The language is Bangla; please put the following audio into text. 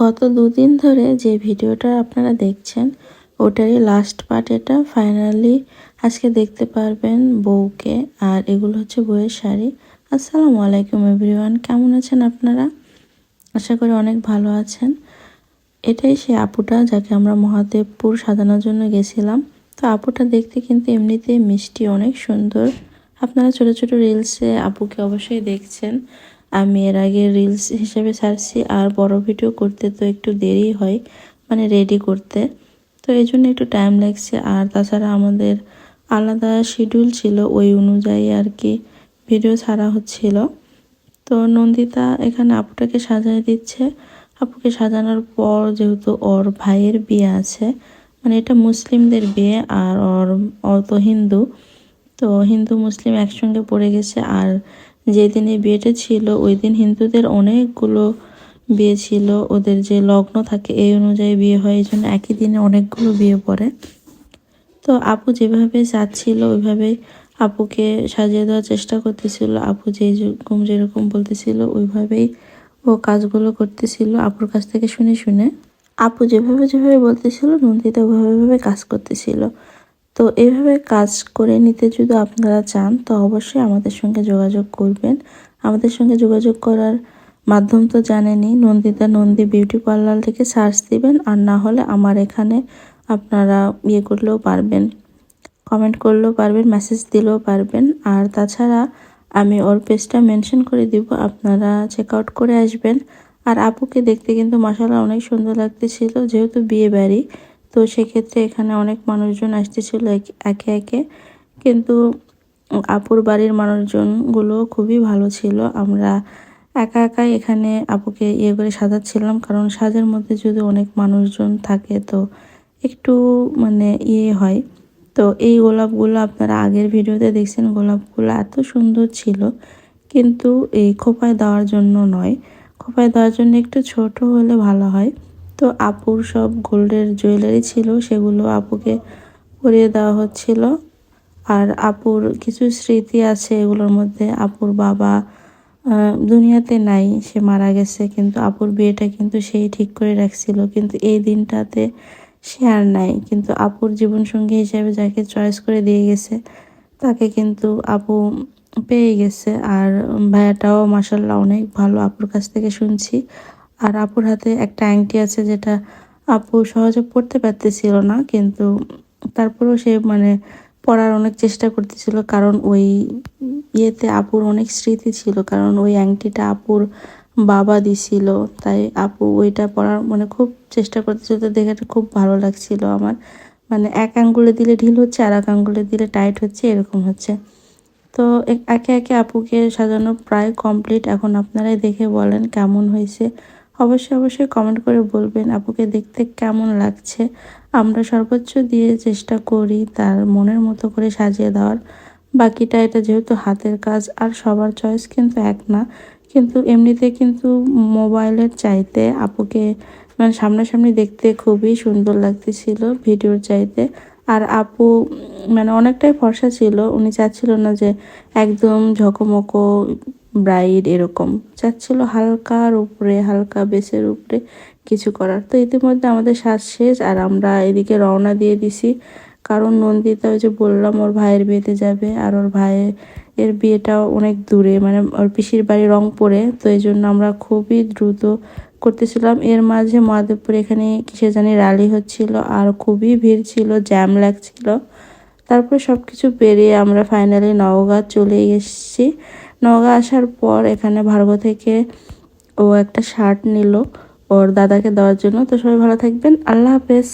গত দুদিন ধরে যে ভিডিওটা আপনারা দেখছেন, ওটারই লাস্ট পার্ট এটা। ফাইনালি আজকে দেখতে পারবেন বউকে, আর এগুলো হচ্ছে বউয়ের শাড়ি। আসসালামু আলাইকুম এভরিওয়ান কেমন আছেন আপনারা? আশা করি অনেক ভালো আছেন। এটাই সেই আপুটা যাকে আমরা মহাদেবপুর সাজানোর জন্য গেছিলাম। তো আপুটা দেখতে কিন্তু এমনিতেই মিষ্টি, অনেক সুন্দর। আপনারা ছোট ছোট রিলসে আপুকে অবশ্যই দেখছেন। আমি এর আগে রিলস হিসেবে ছাড়ছি, আর বড় ভিডিও করতে তো একটু দেরি হয় মানে রেডি করতে। তো এই জন্য একটু টাইম লাগছে, আর তাছাড়া আমাদের আলাদা শিডিউল ছিল, ওই অনুযায়ী আর কি ভিডিও ছাড়া হচ্ছিল। তো নন্দিতা এখানে আপুটাকে সাজায় দিচ্ছে। আপুকে সাজানোর পর যেহেতু ওর ভাইয়ের বিয়ে আছে মানে এটা মুসলিমদের বিয়ে, আর ওর, ও তো হিন্দু। তো হিন্দু, মুসলিম একসঙ্গে পড়ে গেছে, আর যেদিনে বিয়েটা ছিল, ওই দিন হিন্দুদের অনেকগুলো বিয়ে ছিল। ওদের যে লগ্ন থাকে, এই অনুযায়ী বিয়ে হয়। এই জন্য একই দিনে অনেকগুলো বিয়ে পড়ে। তো আপু যেভাবে চাচ্ছিল, ওইভাবে আপুকে সাজিয়ে দেওয়ার চেষ্টা করতেছিল। আপু যেরকম যেরকম বলতেছিল, ওইভাবেই ও কাজগুলো করতেছিল আপুর কাছ থেকে শুনে শুনে। আপু যেভাবে যেভাবে বলতেছিল, নন্দিতা ওইভাবে কাজ করতেছিল। তো এইভাবে কাজ করে নিতে যদি আপনারা চান, তো অবশ্যই আমাদের সঙ্গে যোগাযোগ করবেন। আমাদের সঙ্গে যোগাযোগ করার মাধ্যম তো জানেনই, নন্দিতা নন্দী বিউটি পার্লার থেকে সার্চ দিবেন আর না হলে আমার এখানে আপনারা ইয়ে করলেও পারবেন, কমেন্ট করলেও পারবেন, মেসেজ দিলেও পারবেন। আর তাছাড়া আমি ওর পেজটা মেনশন করে দিব, আপনারা চেক আউট করে আসবেন। আর আপুকে দেখতে কিন্তু মশালা অনেক সুন্দর লাগতেছিল, যেহেতু বিয়ে বাড়ি তো সেক্ষেত্রে এখানে অনেক মানুষজন আসতেছিল একে একে। কিন্তু আপুর বাড়ির মানুষজনগুলো খুবই ভালো ছিল। আমরা একা একাই এখানে আপুকে ইয়ে করে সাজাচ্ছিলাম, কারণ সাজের মধ্যে যদি অনেক মানুষজন থাকে তো একটু মানে ইয়ে হয়। তো এই গোলাপগুলো আপনারা আগের ভিডিওতে দেখছেন, গোলাপগুলো এত সুন্দর ছিল। কিন্তু এই খোপায় দেওয়ার জন্য নয়। খোপায় দেওয়ার জন্য একটু ছোট হলে ভালো হয়। তো আপুর সব গোল্ডের জুয়েলারি ছিল, সেগুলো আপুকে পরিয়ে দেওয়া হচ্ছিল। আর আপুর কিছু স্মৃতি আছে এগুলোর মধ্যে। আপুর বাবা দুনিয়াতে নাই, সে মারা গেছে, কিন্তু আপুর বিয়েটা কিন্তু সেই ঠিক করে রাখছিল। কিন্তু এই দিনটাতে সে আর নাই। কিন্তু আপুর জীবনসঙ্গী হিসেবে যাকে চয়েস করে দিয়ে গেছে, তাকে কিন্তু আপু পেয়ে গেছে। আর ভাইয়াটাও মাসাল্লাহ অনেক ভালো, আপুর কাছ থেকে শুনছি। আর আপুর হাতে একটা আংটি আছে যেটা আপু সহজে পড়তে পারতেছিল না, কিন্তু তারপরেও সে মানে পড়ার অনেক চেষ্টা করতেছিল, কারণ ওই ইয়েতে আপুর অনেক স্মৃতি ছিল, কারণ ওই আংটিটা আপুর বাবা দিছিল, তাই আপু ওইটা পড়ার মানে খুব চেষ্টা করতেছিল, তো দেখে খুব ভালো লাগছিল আমার। মানে এক আঙ্গুলে দিলে ঢিল হচ্ছে, আর এক আঙ্গুলে দিলে টাইট হচ্ছে, এরকম হচ্ছে। তো একে একে আপুকে সাজানো প্রায় কমপ্লিট এখন আপনারাই দেখে বলেন কেমন হয়েছে। অবশ্যই অবশ্যই কমেন্ট করে বলবেন, আপুকে দেখতে কেমন লাগছে? আমরা সর্বোচ্চ দিয়ে চেষ্টা করি তার মনের মতো করে সাজিয়ে দেওয়ার। বাকিটা এটা যেহেতু হাতের কাজ আর সবার চয়েস কিন্তু এক না। কিন্তু এমনিতে কিন্তু মোবাইলের চাইতে আপুকে মানে সামনাসামনি দেখতে খুবই সুন্দর লাগতেছিল ভিডিওর চাইতে। আর আপু মানে অনেকটাই ফর্সা ছিল, উনি চাচ্ছিল না যে একদম ঝকমকো ব্রাইড এরকম। চাচ্ছিল হালকার উপরে, হালকা বেসের উপরে কিছু করার। তো ইতিমধ্যে আমাদের শ্বাস শেষ আর আমরা এদিকে রওনা দিয়ে দিছি। কারণ নন্দিতা ওই যে বললাম, ওর ভাইয়ের বিয়েতে যাবে আর ওর ভাইয়ের এর বিয়েটাও অনেক দূরে মানে ওর পিসির বাড়ি রংপুরে। তো এই জন্য আমরা খুবই দ্রুত করতেছিলাম। এর মাঝে মহাদেবপুর এখানে কিসে জানি রালি হচ্ছিল আর খুবই ভিড় ছিল জ্যাম লাগছিল। তারপরে সব কিছু পেরিয়ে আমরা ফাইনালি নওগাঁ চলে এসেছি। নওগাঁ আসার পর এখানে ভার্গো থেকে ও একটা শার্ট নিল ওর দাদাকে দেওয়ার জন্য। তো সবাই ভালো থাকবেন। আল্লাহ হাফেজ।